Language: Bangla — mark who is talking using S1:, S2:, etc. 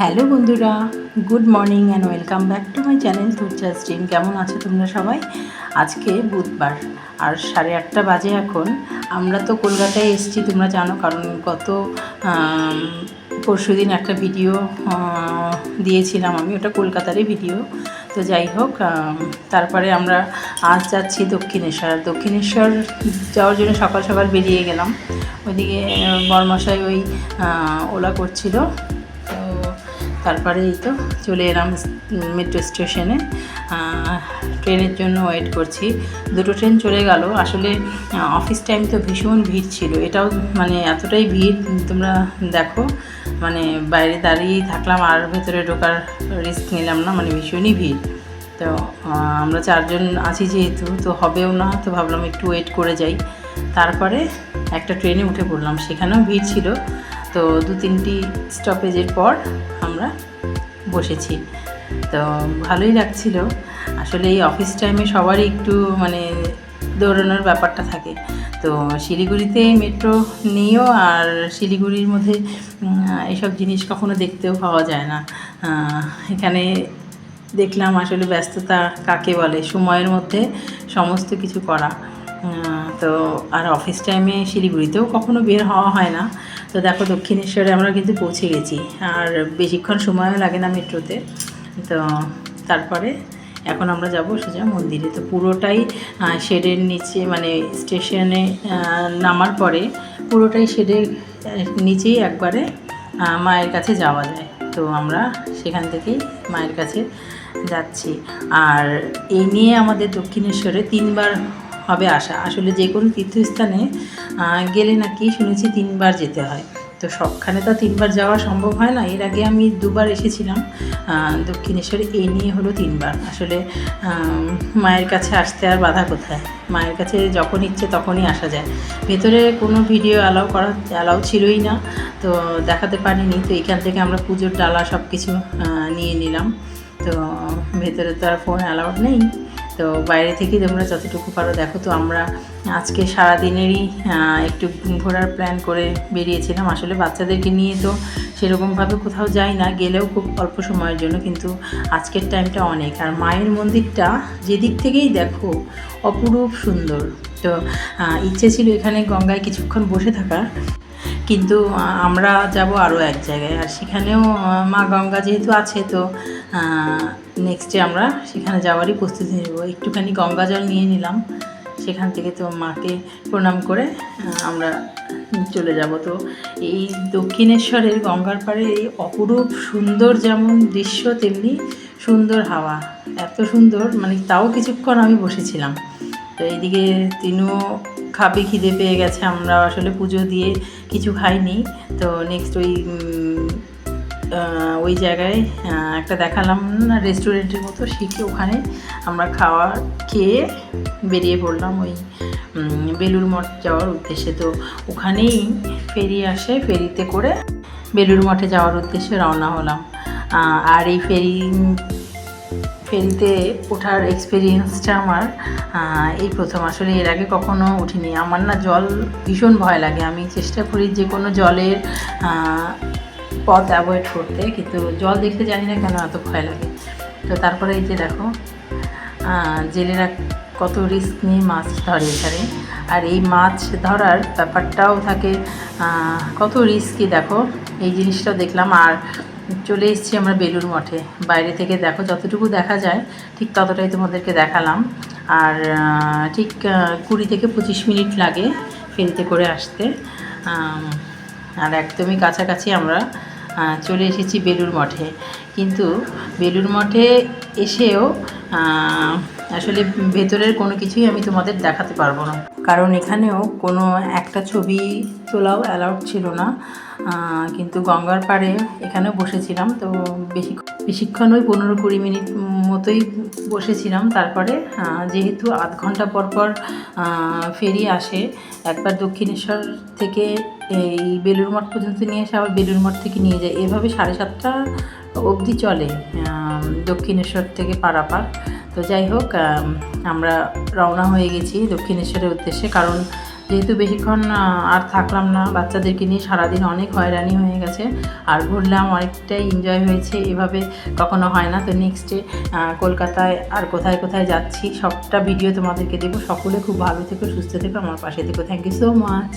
S1: হ্যালো বন্ধুরা, good morning and welcome back to my channel তুর্চা stream কেমন আছো তোমরা সবাই? আজকে বুধবার, আর সাড়ে আটটা বাজে এখন। আমরা তো কলকাতায় এসেছি, তোমরা জানো, কারণ গত পরশু দিন একটা ভিডিও দিয়েছিলাম আমি। ওটা কলকাতারই ভিডিও তো যাই হোক তারপরে আমরা আজ যাচ্ছি দক্ষিণেশ্বর। দক্ষিণেশ্বর যাওয়ার জন্য সকাল সকাল বেরিয়ে গেলাম। ওইদিকে বরমশাই ওই ওলা করছিল। তারপরে এই তো চলে এলাম মেট্রো স্টেশনে ট্রেনের জন্য ওয়েট করছি। দুটো ট্রেন চলে গেল। আসলে অফিস টাইম তো ভীষণ ভিড় ছিল। এটাও মানে এতটাই ভিড়, তোমরা দেখো। মানে বাইরে দাঁড়িয়েই থাকলাম, আর ভেতরে ঢোকার রিস্ক নিলাম না। মানে ভীষণই ভিড়। তো আমরা চারজন আছি যেহেতু, তো হবেও না। তো ভাবলাম একটু ওয়েট করে যাই। তারপরে একটা ট্রেনে উঠে পড়লাম। সেখানেও ভিড় ছিল। তো দু তিনটি স্টপেজের পর আমরা বসেছি। তো ভালোই লাগছিল। আসলে এই অফিস টাইমে সবারই একটু মানে দৌড়ানোর ব্যাপারটা থাকে। তো শিলিগুড়িতে মেট্রো নেইও আর শিলিগুড়ির মধ্যে উম, এইসব জিনিস কখনো দেখতেও পাওয়া যায় না। এখানে দেখলাম আসলে ব্যস্ততা কাকে বলে? সময়ের মধ্যে সমস্ত কিছু করা। তো আর অফিস টাইমে শিলিগুড়িতেও কখনো বের হওয়া হয় না। তো দেখো দক্ষিণেশ্বরে আমরা কিন্তু পৌঁছে গেছি। আর বেশিক্ষণ সময়ও লাগে না মেট্রোতে। তো তারপরে এখন আমরা যাব সোজা মন্দিরে। তো পুরোটাই শেডের নিচে মানে স্টেশনে নামার পরে পুরোটাই শেডের নিচেই একবারে মায়ের কাছে যাওয়া যায়। তো আমরা সেখান থেকেই মায়ের কাছে যাচ্ছি। আর এই নিয়ে আমাদের দক্ষিণেশ্বরে তিনবার হবে আসা আসলে যে কোনো তীর্থস্থানে গেলে নাকি শুনেছি তিনবার যেতে হয়। তো সবখানে তো তিনবার যাওয়া সম্ভব হয় না। এর আগে আমি দুবার এসেছিলাম দক্ষিণেশ্বরে এই নিয়ে হলো তিনবার। আসলে মায়ের কাছে আসতে আর বাধা কোথায়? মায়ের কাছে যখন ইচ্ছে তখনই আসা যায়। ভেতরে কোনো ভিডিও অ্যালাউ করা অ্যালাউ ছিলই না। তো দেখাতে পারিনি। তো এখান থেকে আমরা পুজোর ডালা সব কিছু নিয়ে নিলাম। তো ভেতরে তো আর ফোন অ্যালাউড নেই। তো বাইরে থেকেই তোমরা যতটুকু পারো দেখো, তো আমরা আজকে সারাদিনেরই একটু ঘোরার প্ল্যান করে বেরিয়েছিলাম। আসলে বাচ্চাদেরকে নিয়ে তো সেরকমভাবে কোথাও যাই না, গেলেও খুব অল্প সময়ের জন্য, কিন্তু আজকের টাইমটা অনেক। আর মায়ের মন্দিরটা যেদিক থেকেই দেখো, অপরূপ সুন্দর। তো ইচ্ছে ছিল এখানে গঙ্গায় কিছুক্ষণ বসে থাকার। কিন্তু আমরা যাব আরও এক জায়গায়। আর সেখানেও মা গঙ্গা যেহেতু আছে তো নেক্সটে আমরা সেখানে যাওয়ারই প্রস্তুতি নেব। একটুখানি গঙ্গা জল নিয়ে নিলাম। সেখান থেকে তো মাকে প্রণাম করে আমরা চলে যাব। তো এই দক্ষিণেশ্বরের গঙ্গার পাড়ে এই অপরূপ সুন্দর যেমন দৃশ্য, তেমনি সুন্দর হাওয়া। এত সুন্দর মানে তাও কিছুক্ষণ আমি বসেছিলাম। তো এইদিকে তিনিও খাবে, খিদে পেয়ে গেছে, আমরা আসলে পুজো দিয়ে কিছু খাইনি। তো নেক্সট ওই ওই জায়গায় একটা দেখালাম না রেস্টুরেন্টের মতো, শিখে ওখানে আমরা খাওয়া খেয়ে বেরিয়ে পড়লাম ওই বেলুর মঠ যাওয়ার উদ্দেশ্যে। তো ওখানেই ফেরি আসে, ফেরিতে করে বেলুর মঠে যাওয়ার উদ্দেশ্যে রওনা হলাম। আর এই ফেরি ফেরিতে ওঠার এক্সপিরিয়েন্সটা আমার এই প্রথম। আসলে এর আগে কখনো উঠিনি। আমার না জল ভীষণ ভয় লাগে। আমি চেষ্টা করি যে কোনো জলের পথ অ্যাভয়েড করতে, কিন্তু জল দেখতে জানি না কেন এত ভয় লাগে। তো তারপরে এই যে দেখো জেলেরা কত রিস্ক নিয়ে মাছ ধরে এখানে। আর এই মাছ ধরার ব্যাপারটাও থাকে কত রিস্কি দেখো। এই জিনিসটা দেখলাম। আর চলে এসেছি আমরা বেলুর মঠে। বাইরে থেকে দেখো, যতটুকু দেখা যায়, ঠিক ততটাই তোমাদেরকে দেখালাম। আর ঠিক কুড়ি থেকে পঁচিশ মিনিট লাগে ফেরিতে করে আসতে। আর একদমই কাছাকাছি আমরা চলে এসেছি বেলুর মঠে। কিন্তু বেলুর মঠে এসেও আসলে ভেতরের কোনো কিছুই আমি তোমাদের দেখাতে পারব না। কারণ এখানেও কোনো একটা ছবি তোলাও অ্যালাউড ছিল না। কিন্তু গঙ্গার পাড়ে এখানেও বসেছিলাম, তো বেশি বেশিক্ষণ ওই পনেরো কুড়ি মিনিট মতোই বসেছিলাম। তারপরে যেহেতু আধ ঘণ্টা পর পর ফেরি আসে, একবার দক্ষিণেশ্বর থেকে এই বেলুর মঠ পর্যন্ত নিয়ে এসে আবার বেলুর মঠ থেকে নিয়ে যায়। এভাবে সাড়ে সাতটা অবধি চলে দক্ষিণেশ্বর থেকে পারাপার। তো যাই হোক আমরা রওনা হয়ে গেছি দক্ষিণেশ্বরের উদ্দেশ্যে। কারণ যেহেতু বেশিক্ষণ আর থাকলাম না, বাচ্চাদেরকে নিয়ে সারাদিন অনেক হয়রানি হয়ে গেছে। আর ঘুরলাম, অনেকটাই এনজয় হয়েছে। এভাবে কখনো হয় না। তো নেক্সটে কলকাতায় আর কোথায় কোথায় যাচ্ছি, সবটা ভিডিও তোমাদেরকে দেবো। সকলে খুব ভালো থেকো, সুস্থ থেকো, আমার পাশে থেকো। Thank you so much